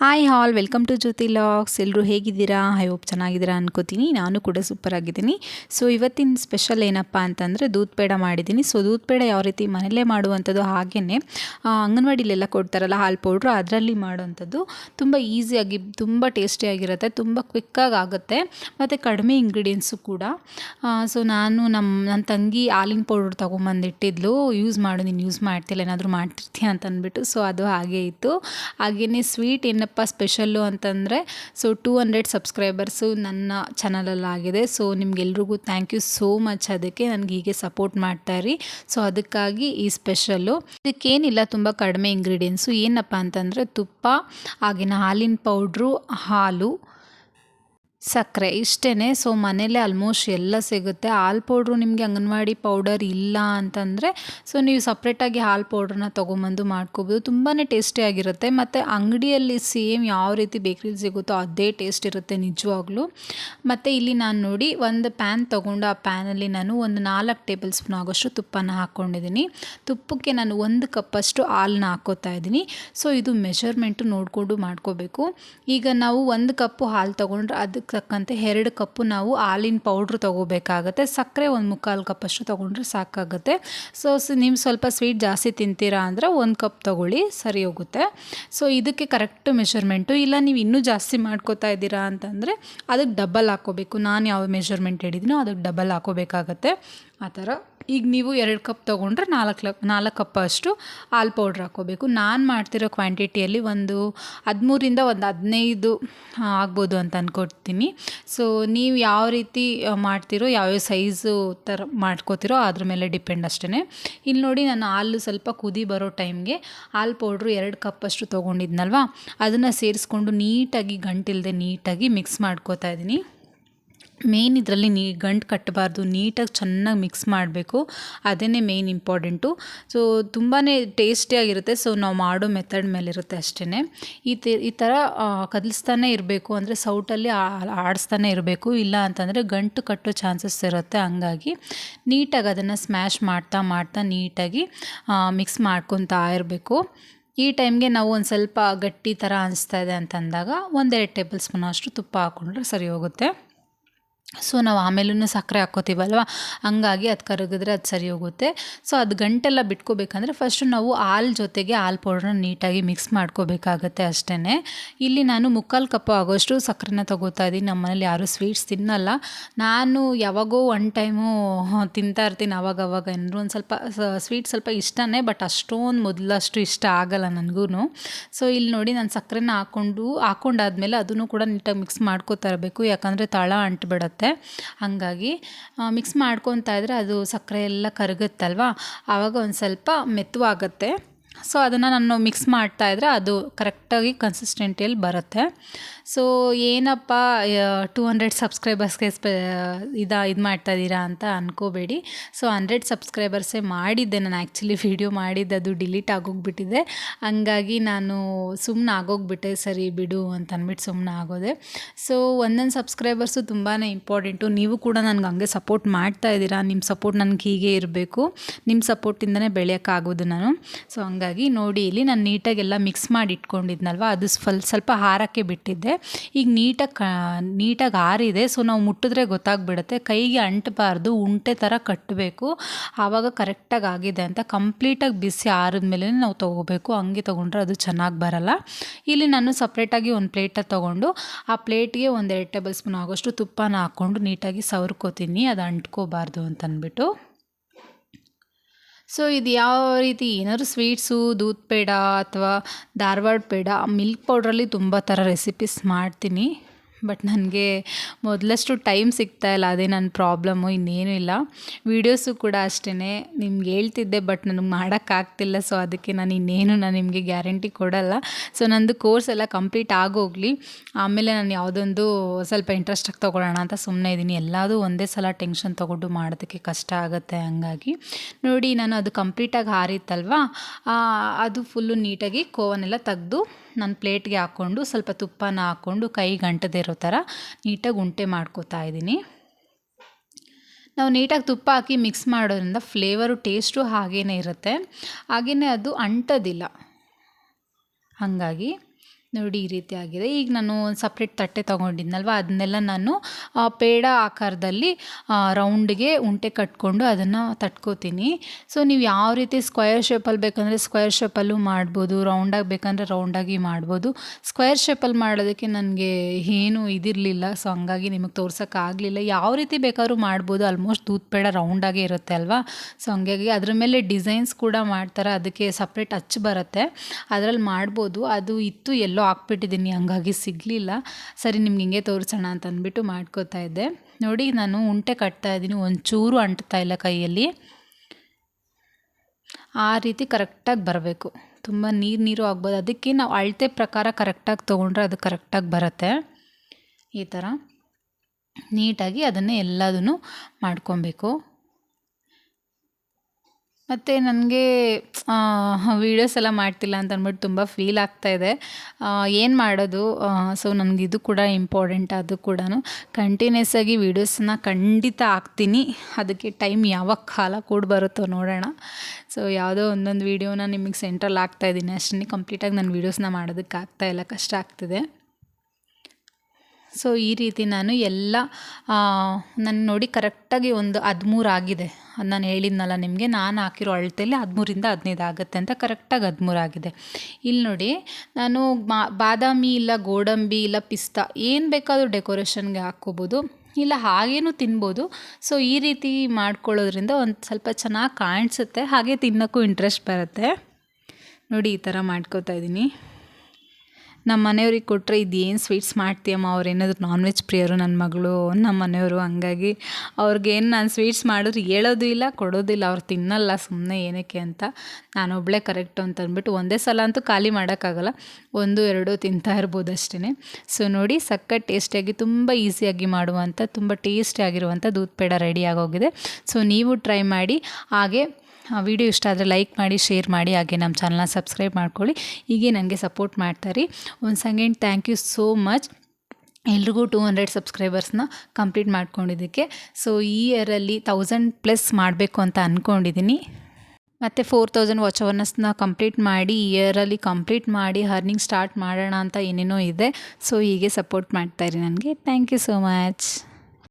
Hi all welcome to Jyoti locks ಎಲ್ಲರೂ ಹೇಗಿದ್ದೀರಾ? I hope ಚೆನ್ನಾಗಿದ್ದೀರಾ ಅನ್ಕೋತೀನಿ. ನಾನು ಕೂಡ ಸೂಪರ್ ಆಗಿದ್ದೀನಿ. ಸೊ ಇವತ್ತಿನ ಸ್ಪೆಷಲ್ ಏನಪ್ಪ ಅಂತಂದರೆ ದೂದ್ ಪೇಡ ಮಾಡಿದ್ದೀನಿ. ಸೊ ದೂದ್ ಪೇಡ ಯಾವ ರೀತಿ ಮನೆಯಲ್ಲೇ ಮಾಡುವಂಥದ್ದು ಹಾಗೇ ಅಂಗನವಾಡಿಲೆಲ್ಲ ಕೊಡ್ತಾರಲ್ಲ ಹಾಲು ಪೌಡ್ರು ಅದರಲ್ಲಿ ಮಾಡುವಂಥದ್ದು. ತುಂಬ ಈಸಿಯಾಗಿ ತುಂಬ ಟೇಸ್ಟಿಯಾಗಿರುತ್ತೆ ತುಂಬ ಕ್ವಿಕ್ಕಾಗಿ ಆಗುತ್ತೆ. ಮತ್ತು ಕಡಿಮೆ ಇಂಗ್ರೀಡಿಯೆಂಟ್ಸು ಕೂಡ. ಸೊ ನಾನು ನಮ್ಮ ನನ್ನ ತಂಗಿ ಹಾಲಿನ ಪೌಡ್ರ್ ತೊಗೊಂಬಂದಿಟ್ಟಿದ್ಲು. ಯೂಸ್ ಮಾಡು, ನೀನು ಯೂಸ್ ಮಾಡ್ತಿಲ್ಲ ಏನಾದರೂ ಮಾಡ್ತಿರ್ತೀಯ ಅಂತ ಅಂದ್ಬಿಟ್ಟು ಸೊ ಅದು ಹಾಗೇ ಇತ್ತು. ಹಾಗೆಯೇ ಸ್ವೀಟ್ ಏನು ಏನಪ್ಪ ಸ್ಪೆಷಲ್ಲು ಅಂತಂದರೆ, ಸೊ ಟೂ ಹಂಡ್ರೆಡ್ ಸಬ್ಸ್ಕ್ರೈಬರ್ಸು ನನ್ನ ಚಾನಲಲ್ಲಾಗಿದೆ. ಸೊ ನಿಮ್ಗೆಲ್ರಿಗೂ ಥ್ಯಾಂಕ್ ಯು ಸೋ ಮಚ್ ಅದಕ್ಕೆ ನನಗೆ ಹೀಗೆ ಸಪೋರ್ಟ್ ಮಾಡ್ತಾಯಿರಿ ಸೊ ಅದಕ್ಕಾಗಿ ಈ ಸ್ಪೆಷಲ್ಲು. ಇದಕ್ಕೇನಿಲ್ಲ, ತುಂಬ ಕಡಿಮೆ ಇಂಗ್ರೀಡಿಯೆಂಟ್ಸು ಏನಪ್ಪ ಅಂತಂದರೆ ತುಪ್ಪ ಆಗಿನ ಹಾಲಿನ ಪೌಡ್ರು ಹಾಲು ಸಕ್ಕರೆ. ಇಷ್ಟೇ ಸೊ ಮನೇಲೇ ಆಲ್ಮೋಸ್ಟ್ ಎಲ್ಲ ಸಿಗುತ್ತೆ. ಹಾಲು ಪೌಡ್ರು ನಿಮಗೆ ಅಂಗನವಾಡಿ ಪೌಡರ್ ಇಲ್ಲ ಅಂತಂದರೆ ಸೊ ನೀವು ಸಪ್ರೇಟಾಗಿ ಹಾಲು ಪೌಡ್ರನ್ನ ತೊಗೊಂಬಂದು ಮಾಡ್ಕೋಬೋದು. ತುಂಬಾ ಟೇಸ್ಟಿಯಾಗಿರುತ್ತೆ ಮತ್ತು ಅಂಗಡಿಯಲ್ಲಿ ಸೇಮ್ ಯಾವ ರೀತಿ ಬೇಕ್ರಿಲಿ ಸಿಗುತ್ತೋ ಅದೇ ಟೇಸ್ಟ್ ಇರುತ್ತೆ ನಿಜವಾಗ್ಲೂ. ಮತ್ತು ಇಲ್ಲಿ ನಾನು ನೋಡಿ, ಒಂದು ಪ್ಯಾನ್ ತೊಗೊಂಡು ಆ ಪ್ಯಾನಲ್ಲಿ ನಾನು ಒಂದು ನಾಲ್ಕು ಟೇಬಲ್ ಸ್ಪೂನ್ ಆಗೋಷ್ಟು ತುಪ್ಪನ ಹಾಕ್ಕೊಂಡಿದ್ದೀನಿ. ತುಪ್ಪಕ್ಕೆ ನಾನು ಒಂದು ಕಪ್ಪಷ್ಟು ಹಾಲನ್ನ ಹಾಕೋತಾ ಇದ್ದೀನಿ. ಸೊ ಇದು ಮೆಷರ್ಮೆಂಟು ನೋಡಿಕೊಂಡು ಮಾಡ್ಕೋಬೇಕು. ಈಗ ನಾವು ಒಂದು ಕಪ್ಪು ಹಾಲು ತೊಗೊಂಡ್ರೆ ಅದಕ್ಕೆ ತಕ್ಕಂತೆ ಎರಡು ಕಪ್ಪು ನಾವು ಹಾಲಿನ ಪೌಡ್ರ್ ತೊಗೋಬೇಕಾಗತ್ತೆ. ಸಕ್ಕರೆ ಒಂದು ಮುಕ್ಕಾಲು ಕಪ್ಪಷ್ಟು ತೊಗೊಂಡ್ರೆ ಸಾಕಾಗುತ್ತೆ. ಸೊ ನೀವು ಸ್ವಲ್ಪ ಸ್ವೀಟ್ ಜಾಸ್ತಿ ತಿಂತೀರಾ ಅಂದರೆ ಒಂದು ಕಪ್ ತೊಗೊಳ್ಳಿ, ಸರಿ ಹೋಗುತ್ತೆ. ಸೊ ಇದಕ್ಕೆ ಕರೆಕ್ಟ್ ಮೆಷರ್ಮೆಂಟು ಇಲ್ಲ, ನೀವು ಇನ್ನೂ ಜಾಸ್ತಿ ಮಾಡ್ಕೋತಾ ಇದ್ದೀರಾ ಅಂತಂದರೆ ಅದಕ್ಕೆ ಡಬಲ್ ಹಾಕೋಬೇಕು. ನಾನು ಯಾವ ಮೆಷರ್ಮೆಂಟ್ ಹೇಳಿದ್ದೀನೋ ಅದಕ್ಕೆ ಡಬಲ್ ಹಾಕೋಬೇಕಾಗತ್ತೆ. ಆ ಥರ. ಈಗ ನೀವು ಎರಡು ಕಪ್ ತೊಗೊಂಡ್ರೆ ನಾಲ್ಕು ನಾಲ್ಕು ಕಪ್ ಅಷ್ಟು ಹಾಲು ಪೌಡ್ರ್ ಹಾಕ್ಕೋಬೇಕು. ನಾನು ಮಾಡ್ತಿರೋ ಕ್ವಾಂಟಿಟಿಯಲ್ಲಿ ಒಂದು ಹದಿಮೂರಿಂದ ಒಂದು ಹದಿನೈದು ಆಗ್ಬೋದು ಅಂತ ಅಂದ್ಕೊಡ್ತೀನಿ ಸೊ ನೀವು ಯಾವ ರೀತಿ ಮಾಡ್ತೀರೋ ಯಾವ್ಯಾವ ಸೈಜು ಥರ ಮಾಡ್ಕೋತಿರೋ ಅದ್ರ ಮೇಲೆ ಡಿಪೆಂಡ್ ಅಷ್ಟೇ ಇಲ್ಲಿ ನೋಡಿ ನಾನು ಹಾಲು ಸ್ವಲ್ಪ ಕುದಿ ಬರೋ ಟೈಮ್ಗೆ ಹಾಲು ಪೌಡ್ರು ಎರಡು ಕಪ್ಪಷ್ಟು ತೊಗೊಂಡಿದ್ನಲ್ವ? ಅದನ್ನು ಸೇರಿಸ್ಕೊಂಡು ನೀಟಾಗಿ ಗಂಟಿಲ್ಲದೆ ನೀಟಾಗಿ ಮಿಕ್ಸ್ ಮಾಡ್ಕೋತಾ ಇದ್ದೀನಿ. ಮೇನ್ ಇದರಲ್ಲಿ ನೀ, ಗಂಟು ಕಟ್ಟಬಾರ್ದು, ನೀಟಾಗಿ ಚೆನ್ನಾಗಿ ಮಿಕ್ಸ್ ಮಾಡಬೇಕು. ಅದೇ ಮೇನ್ ಇಂಪಾರ್ಟೆಂಟು ಸೊ ತುಂಬಾ ಟೇಸ್ಟಿಯಾಗಿರುತ್ತೆ ಸೊ ನಾವು ಮಾಡೋ ಮೆಥಡ್ ಮೇಲಿರುತ್ತೆ ಅಷ್ಟೇ ಈ ತಿ, ಈ ಥರ ಕದಲಿಸ್ತಾನೆ ಇರಬೇಕು. ಅಂದರೆ ಸೌಟಲ್ಲಿ ಆಡಿಸ್ತಾನೆ ಇರಬೇಕು. ಇಲ್ಲ ಅಂತಂದರೆ ಗಂಟು ಕಟ್ಟೋ ಚಾನ್ಸಸ್ ಇರುತ್ತೆ ಹಂಗಾಗಿ. ನೀಟಾಗಿ ಅದನ್ನು ಸ್ಮ್ಯಾಶ್ ಮಾಡ್ತಾ ಮಾಡ್ತಾ ನೀಟಾಗಿ ಮಿಕ್ಸ್ ಮಾಡ್ಕೊತಾ ಇರಬೇಕು. ಈ ಟೈಮ್ಗೆ ನಾವು ಒಂದು ಸ್ವಲ್ಪ ಗಟ್ಟಿ ಥರ ಅನಿಸ್ತಾ ಇದೆ ಅಂತಂದಾಗ ಒಂದೆರಡು ಟೇಬಲ್ ಸ್ಪೂನ್ ಅಷ್ಟು ತುಪ್ಪ ಹಾಕ್ಕೊಂಡ್ರೆ ಸರಿ ಹೋಗುತ್ತೆ. ಸೊ ನಾವು ಆಮೇಲೂ ಸಕ್ಕರೆ ಹಾಕ್ಕೋತೀವಲ್ವ? ಹಂಗಾಗಿ ಅದು ಕರಗಿದ್ರೆ ಅದು ಸರಿ ಹೋಗುತ್ತೆ. ಸೊ ಅದು ಗಂಟೆಲ್ಲ ಬಿಟ್ಕೋಬೇಕಂದ್ರೆ ಫಸ್ಟು ನಾವು ಹಾಲು ಜೊತೆಗೆ ಹಾಲು ಪೌಡ್ರನ್ನ ನೀಟಾಗಿ ಮಿಕ್ಸ್ ಮಾಡ್ಕೋಬೇಕಾಗತ್ತೆ ಅಷ್ಟೇ ಇಲ್ಲಿ ನಾನು ಮುಕ್ಕಾಲು ಕಪ್ಪು ಆಗೋಷ್ಟು ಸಕ್ಕರೆನ ತೊಗೋತಾ ಇದ್ದೀನಿ. ನಮ್ಮ ಮನೇಲಿ ಯಾರೂ ಸ್ವೀಟ್ಸ್ ತಿನ್ನಲ್ಲ. ನಾನು ಯಾವಾಗೋ ಒನ್ ಟೈಮು ತಿಂತಾ ಇರ್ತೀನಿ ಅವಾಗ ಅವಾಗ. ಏನಾದ್ರು ಒಂದು ಸ್ವಲ್ಪ ಸ್ವೀಟ್ ಸ್ವಲ್ಪ ಇಷ್ಟನೇ ಬಟ್ ಅಷ್ಟೊಂದು ಮೊದಲಷ್ಟು ಇಷ್ಟ ಆಗಲ್ಲ ನನಗೂ ಸೊ ಇಲ್ಲಿ ನೋಡಿ ನಾನು ಸಕ್ಕರೆನ ಹಾಕ್ಕೊಂಡು ಹಾಕ್ಕೊಂಡಾದ್ಮೇಲೆ ಅದನ್ನು ಕೂಡ ನೀಟಾಗಿ ಮಿಕ್ಸ್ ಮಾಡ್ಕೋತಾ ಇರಬೇಕು. ಯಾಕಂದರೆ ತಳ ಅಂಟ್ಬಿಡತ್ತೆ. ಹಾಗಾಗಿ ಮಿಕ್ಸ್ ಮಾಡ್ಕೊತಾ ಇದ್ದರೆ ಅದು ಸಕ್ಕರೆ ಎಲ್ಲ ಕರಗುತ್ತಲ್ವ? ಆವಾಗ ಒಂದು ಸ್ವಲ್ಪ ಮೆತ್ತವಾಗುತ್ತೆ. ಸೊ ಅದನ್ನು ನಾನು ಮಿಕ್ಸ್ ಮಾಡ್ತಾ ಇದ್ದರೆ ಅದು ಕರೆಕ್ಟಾಗಿ ಕನ್ಸಿಸ್ಟೆಂಟಿಯಲ್ಲಿ ಬರುತ್ತೆ. ಸೊ ಏನಪ್ಪ ಟೂ ಹಂಡ್ರೆಡ್ ಸಬ್ಸ್ಕ್ರೈಬರ್ಸ್ಗೆ ಸ್ಪೆ ಇದು ಇದು ಮಾಡ್ತಾಯಿದ್ದೀರಾ ಅಂತ ಅಂದ್ಕೋಬೇಡಿ ಸೊ ಹಂಡ್ರೆಡ್ ಸಬ್ಸ್ಕ್ರೈಬರ್ಸೇ ಮಾಡಿದ್ದೆ ನಾನು ಆ್ಯಕ್ಚುಲಿ ವೀಡಿಯೋ ಮಾಡಿದ್ದೆ, ಅದು ಡಿಲೀಟ್ ಆಗೋಗ್ಬಿಟ್ಟಿದೆ. ಹಂಗಾಗಿ ನಾನು ಸುಮ್ಮನೆ ಆಗೋಗ್ಬಿಟ್ಟೆ, ಸರಿ ಬಿಡು ಅಂತ ಅಂದ್ಬಿಟ್ಟು ಸುಮ್ಮನೆ ಆಗೋದೆ. ಸೊ ಒಂದೊಂದು ಸಬ್ಸ್ಕ್ರೈಬರ್ಸು ತುಂಬಾ ಇಂಪಾರ್ಟೆಂಟು ನೀವು ಕೂಡ ನನಗೆ ಹಂಗೆ ಸಪೋರ್ಟ್ ಮಾಡ್ತಾ ಇದ್ದೀರಾ ನಿಮ್ಮ ಸಪೋರ್ಟ್ ನನಗೆ ಹೀಗೆ ಇರಬೇಕು. ನಿಮ್ಮ ಸಪೋರ್ಟಿಂದನೇ ಬೆಳೆಯೋಕ್ಕಾಗೋದು ನಾನು. ಸೊ ಹಂಗಾಗಿ ನೋಡಿ, ಇಲ್ಲಿ ನಾನು ನೀಟಾಗೆಲ್ಲ ಮಿಕ್ಸ್ ಮಾಡಿ ಇಟ್ಕೊಂಡಿದ್ನಲ್ವ ಅದು ಸ್ವಲ್ಪ ಸ್ವಲ್ಪ ಹಾರಕ್ಕೆ ಬಿಟ್ಟಿದ್ದೆ. ಈಗ ನೀಟಾಗಿ ನೀಟಾಗಿ ಆರಿದೆ ಸೊ ನಾವು ಮುಟ್ಟಿದ್ರೆ ಗೊತ್ತಾಗ್ಬಿಡುತ್ತೆ. ಕೈಗೆ ಅಂಟಬಾರ್ದು, ಉಂಟೆ ಥರ ಕಟ್ಟಬೇಕು ಆವಾಗ ಕರೆಕ್ಟಾಗಿ ಆಗಿದೆ ಅಂತ ಕಂಪ್ಲೀಟಾಗಿ ಬಿಸಿ ಆರಿದ್ಮೇಲೆ ನಾವು ತೊಗೋಬೇಕು. ಹಂಗೆ ತೊಗೊಂಡ್ರೆ ಅದು ಚೆನ್ನಾಗಿ ಬರಲ್ಲ. ಇಲ್ಲಿ ನಾನು ಸಪ್ರೇಟಾಗಿ ಒಂದು ಪ್ಲೇಟ ತೊಗೊಂಡು, ಆ ಪ್ಲೇಟ್ಗೆ ಒಂದು ಎರಡು ಟೇಬಲ್ ಸ್ಪೂನ್ ಆಗೋಷ್ಟು ತುಪ್ಪನ ಹಾಕ್ಕೊಂಡು ನೀಟಾಗಿ ಸವರ್ಕೋತೀನಿ. ಅದು ಅಂಟ್ಕೋಬಾರ್ದು ಅಂತಂದ್ಬಿಟ್ಟು ಸೊ ಇದು ಯಾವ ರೀತಿ? ಏನಾದ್ರು ಸ್ವೀಟ್ಸು ದೂದ್ ಪೇಡ ಅಥವಾ ಧಾರವಾಡ ಪೇಡ ಮಿಲ್ಕ್ ಪೌಡ್ರಲ್ಲಿ ತುಂಬ ಥರ ರೆಸಿಪೀಸ್ ಮಾಡ್ತೀನಿ. ಬಟ್ ನನಗೆ ಮೊದಲಷ್ಟು ಟೈಮ್ ಸಿಗ್ತಾ ಇಲ್ಲ, ಅದೇ ನನ್ನ ಪ್ರಾಬ್ಲಮ್ಮು ಇನ್ನೇನು ಇಲ್ಲ. ವೀಡಿಯೋಸು ಕೂಡ ಅಷ್ಟೇ ನಿಮ್ಗೆ ಹೇಳ್ತಿದ್ದೆ, ಬಟ್ ನನಗೆ ಮಾಡೋಕ್ಕಾಗ್ತಿಲ್ಲ ಸೊ ಅದಕ್ಕೆ ನಾನು ಇನ್ನೇನು ನಾನು ನಿಮಗೆ ಗ್ಯಾರಂಟಿ ಕೊಡಲ್ಲ. ಸೊ ನಂದು ಕೋರ್ಸ್ ಎಲ್ಲ ಕಂಪ್ಲೀಟ್ ಆಗೋಗಲಿ, ಆಮೇಲೆ ನಾನು ಯಾವುದೊಂದು ಸ್ವಲ್ಪ ಇಂಟ್ರೆಸ್ಟಾಗಿ ತೊಗೊಳ್ಳೋಣ ಅಂತ ಸುಮ್ಮನೆ ಇದ್ದೀನಿ. ಎಲ್ಲದೂ ಒಂದೇ ಸಲ ಟೆನ್ಷನ್ ತೊಗೊಂಡು ಮಾಡೋದಕ್ಕೆ ಕಷ್ಟ ಆಗುತ್ತೆ ಹಂಗಾಗಿ. ನೋಡಿ, ನಾನು ಅದು ಕಂಪ್ಲೀಟಾಗಿ ಹಾರಿತ್ತಲ್ವಾ? ಅದು ಫುಲ್ಲು ನೀಟಾಗಿ ಕೋವನ್ನೆಲ್ಲ ತೆಗ್ದು ನಾನು ಪ್ಲೇಟ್ಗೆ ಹಾಕ್ಕೊಂಡು ಸ್ವಲ್ಪ ತುಪ್ಪನ ಹಾಕ್ಕೊಂಡು ಕೈ ಇರೋ ಥರ ನೀಟಾಗಿ ಉಂಟೆ ಮಾಡ್ಕೋತಾ ಇದ್ದೀನಿ. ನಾವು ನೀಟಾಗಿ ತುಪ್ಪ ಹಾಕಿ ಮಿಕ್ಸ್ ಮಾಡೋದ್ರಿಂದ ಫ್ಲೇವರು, ಟೇಸ್ಟು ಹಾಗೇ ಇರುತ್ತೆ. ಹಾಗೆಯೇ ಅದು ಅಂಟೋದಿಲ್ಲ. ಹಾಗಾಗಿ ನೋಡಿ ಈ ರೀತಿ ಆಗಿದೆ. ಈಗ ನಾನು ಒಂದು ಸಪ್ರೇಟ್ ತಟ್ಟೆ ತೊಗೊಂಡಿದ್ನಲ್ವ? ಅದನ್ನೆಲ್ಲ ನಾನು ಪೇಡ ಆಕಾರದಲ್ಲಿ ರೌಂಡ್ಗೆ ಉಂಟೆ ಕಟ್ಕೊಂಡು ಅದನ್ನು ತಟ್ಕೋತೀನಿ. ಸೊ ನೀವು ಯಾವ ರೀತಿ ಸ್ಕ್ವಯರ್ ಶೇಪಲ್ಲಿ ಬೇಕಂದರೆ ಸ್ಕ್ವಯರ್ ಶೇಪಲ್ಲೂ ಮಾಡ್ಬೋದು ರೌಂಡಾಗಿ ಬೇಕಂದರೆ ರೌಂಡಾಗಿ ಮಾಡ್ಬೋದು. ಸ್ಕ್ವಯರ್ ಶೇಪಲ್ಲಿ ಮಾಡೋದಕ್ಕೆ ನನಗೆ ಏನು ಇದಿರಲಿಲ್ಲ. ಸೊ ಹಂಗಾಗಿ ನಿಮಗೆ ತೋರ್ಸೋಕ್ಕಾಗಲಿಲ್ಲ ಯಾವ ರೀತಿ ಬೇಕಾದ್ರೂ ಮಾಡ್ಬೋದು. ಆಲ್ಮೋಸ್ಟ್ ದೂದ್ ಪೇಡ ರೌಂಡಾಗೇ ಇರುತ್ತೆ ಅಲ್ವಾ? ಸೊ ಹಂಗಾಗಿ ಅದ್ರ ಮೇಲೆ ಡಿಸೈನ್ಸ್ ಕೂಡ ಮಾಡ್ತಾರೆ. ಅದಕ್ಕೆ ಸಪ್ರೇಟ್ ಅಚ್ಚು ಬರುತ್ತೆ. ಅದರಲ್ಲಿ ಮಾಡ್ಬೋದು. ಅದು ಇತ್ತು ಎಲ್ಲೋ ಹಾಕ್ಬಿಟ್ಟಿದ್ದೀನಿ, ಹಂಗಾಗಿ ಸಿಗಲಿಲ್ಲ. ಸರಿ, ನಿಮ್ಗೆ ಹಿಂಗೆ ತೋರಿಸೋಣ ಅಂತ ಅಂದ್ಬಿಟ್ಟು ಮಾಡ್ಕೋತಾ ಇದ್ದೆ. ನೋಡಿ, ನಾನು ಉಂಟೆ ಕಟ್ತಾ ಇದ್ದೀನಿ ಒಂಚೂರು ಅಂಟ್ತಾ ಇಲ್ಲ ಕೈಯಲ್ಲಿ. ಆ ರೀತಿ ಕರೆಕ್ಟಾಗಿ ಬರಬೇಕು. ತುಂಬ ನೀರು ನೀರು ಆಗ್ಬೋದು. ಅದಕ್ಕೆ ನಾವು ಅಳತೆ ಪ್ರಕಾರ ಕರೆಕ್ಟಾಗಿ ತೊಗೊಂಡ್ರೆ ಅದು ಕರೆಕ್ಟಾಗಿ ಬರುತ್ತೆ. ಈ ಥರ ನೀಟಾಗಿ ಅದನ್ನೇ ಎಲ್ಲದನ್ನು ಮಾಡ್ಕೊಬೇಕು. ಮತ್ತು ನನಗೆ ವೀಡಿಯೋಸ್ ಎಲ್ಲ ಮಾಡ್ತಿಲ್ಲ ಅಂತ ಅಂದ್ಬಿಟ್ಟು ತುಂಬ ಫೀಲ್ ಆಗ್ತಾ ಇದೆ. ಏನು ಮಾಡೋದು? ಸೊ ನನಗೆ ಇದು ಕೂಡ ಇಂಪಾರ್ಟೆಂಟ್ ಅದು ಕೂಡ ಕಂಟಿನ್ಯೂಸ್ ಆಗಿ ವೀಡಿಯೋಸನ್ನ ಖಂಡಿತ ಹಾಕ್ತೀನಿ. ಅದಕ್ಕೆ ಟೈಮ್ ಯಾವಾಗ ಕಾಲ ಕೂಡ ಬರುತ್ತೋ ನೋಡೋಣ. ಸೊ ಯಾವುದೋ ಒಂದೊಂದು ವೀಡಿಯೋನ ನಿಮಗೆ ಸೆಂಟ್ರಲ್ಲಿ ಹಾಕ್ತಾ ಇದ್ದೀನಿ ಅಷ್ಟೇ ಕಂಪ್ಲೀಟಾಗಿ ನಾನು ವೀಡಿಯೋಸ್ನ ಮಾಡೋದಕ್ಕೆ ಆಗ್ತಾ ಇಲ್ಲ. ಕಷ್ಟ ಆಗ್ತಿದೆ. ಸೊ ಈ ರೀತಿ ನಾನು ಎಲ್ಲ ನಾನು ನೋಡಿ ಕರೆಕ್ಟಾಗಿ ಒಂದು ಹದಿಮೂರು ಆಗಿದೆ. ಅದು ನಾನು ಹೇಳಿದ್ನಲ್ಲ ನಿಮಗೆ, ನಾನು ಹಾಕಿರೋ ಅಳತೆಯಲ್ಲಿ ಹದಿಮೂರಿಂದ ಹದಿನೈದು ಆಗುತ್ತೆ ಅಂತ ಕರೆಕ್ಟಾಗಿ ಹದಿಮೂರು ಆಗಿದೆ. ಇಲ್ಲಿ ನೋಡಿ, ನಾನು ಬಾದಾಮಿ ಇಲ್ಲ ಗೋಡಂಬಿ ಇಲ್ಲ ಪಿಸ್ತಾ, ಏನು ಬೇಕಾದರೂ ಡೆಕೋರೇಷನ್ಗೆ ಹಾಕ್ಕೋಬೋದು. ಇಲ್ಲ ಹಾಗೇನೂ ತಿನ್ಬೋದು. ಸೊ ಈ ರೀತಿ ಮಾಡ್ಕೊಳ್ಳೋದ್ರಿಂದ ಒಂದು ಸ್ವಲ್ಪ ಚೆನ್ನಾಗಿ ಕಾಣಿಸುತ್ತೆ, ಹಾಗೆ ತಿನ್ನೋಕ್ಕೂ ಇಂಟ್ರೆಸ್ಟ್ ಬರುತ್ತೆ. ನೋಡಿ, ಈ ಥರ ಮಾಡ್ಕೋತಾ ಇದ್ದೀನಿ ನಮ್ಮ ಮನೆಯವ್ರಿಗೆ ಕೊಟ್ಟರೆ ಇದೇನು ಸ್ವೀಟ್ಸ್ ಮಾಡ್ತೀಯಮ್ಮ? ಅವ್ರು ಏನಾದರೂ ನಾನ್ ವೆಜ್ ಪ್ರಿಯರು ನನ್ನ ಮಗಳು ನಮ್ಮ ಮನೆಯವರು, ಹಂಗಾಗಿ ಅವ್ರಿಗೇನು ನಾನು ಸ್ವೀಟ್ಸ್ ಮಾಡಿದ್ರೆ ಹೇಳೋದು ಇಲ್ಲ ಕೊಡೋದಿಲ್ಲ ಅವ್ರು ತಿನ್ನಲ್ಲ ಸುಮ್ಮನೆ ಏನಕ್ಕೆ ಅಂತ ನಾನು ಒಬ್ಬಳೇ ಕರೆಕ್ಟು ಅಂತ ಅಂದ್ಬಿಟ್ಟು ಒಂದೇ ಸಲ ಅಂತೂ ಖಾಲಿ ಮಾಡೋಕ್ಕಾಗಲ್ಲ, ಒಂದು, ಎರಡು ತಿಂತಾ ಇರ್ಬೋದು ಅಷ್ಟೇ ಸೊ ನೋಡಿ ಸಕ್ಕ ಟೇಸ್ಟಿಯಾಗಿ, ತುಂಬ ಈಸಿಯಾಗಿ ಮಾಡುವಂಥ ತುಂಬ ಟೇಸ್ಟಿಯಾಗಿರುವಂಥ ದೂದ್ ಪೇಡ ರೆಡಿ ಆಗೋಗಿದೆ. ಸೊ ನೀವು ಟ್ರೈ ಮಾಡಿ, ಹಾಗೆ ವಿಡಿಯೋ ಇಷ್ಟ ಆದರೆ ಲೈಕ್ ಮಾಡಿ, ಶೇರ್ ಮಾಡಿ, ಹಾಗೆ ನಮ್ಮ ಚಾನಲ್ನ ಸಬ್ಸ್ಕ್ರೈಬ್ ಮಾಡ್ಕೊಳ್ಳಿ. ಹೀಗೆ ನನಗೆ ಸಪೋರ್ಟ್ ಮಾಡ್ತಾರೆ. ಒಂದು second thank you so much ಎಲ್ರಿಗೂ ಟೂ ಹಂಡ್ರೆಡ್ ಸಬ್ಸ್ಕ್ರೈಬರ್ಸ್ನ ಕಂಪ್ಲೀಟ್ ಮಾಡ್ಕೊಂಡಿದ್ದಕ್ಕೆ. ಸೊ ಈ ಇಯರಲ್ಲಿ ತೌಸಂಡ್ ಪ್ಲಸ್ ಮಾಡಬೇಕು ಅಂತ ಅಂದ್ಕೊಂಡಿದ್ದೀನಿ ಮತ್ತು ಫೋರ್ ತೌಸಂಡ್ ವಾಚ್ ಅವರ್ನಸ್ನ ಕಂಪ್ಲೀಟ್ ಮಾಡಿ ಇಯರಲ್ಲಿ ಕಂಪ್ಲೀಟ್ ಮಾಡಿ ಅರ್ನಿಂಗ್ ಸ್ಟಾರ್ಟ್ ಮಾಡೋಣ ಅಂತ ಏನೇನೋ ಇದೆ. ಸೊ ಹೀಗೆ ಸಪೋರ್ಟ್ ಮಾಡ್ತಾಯಿರಿ ನನಗೆ. Thank you so much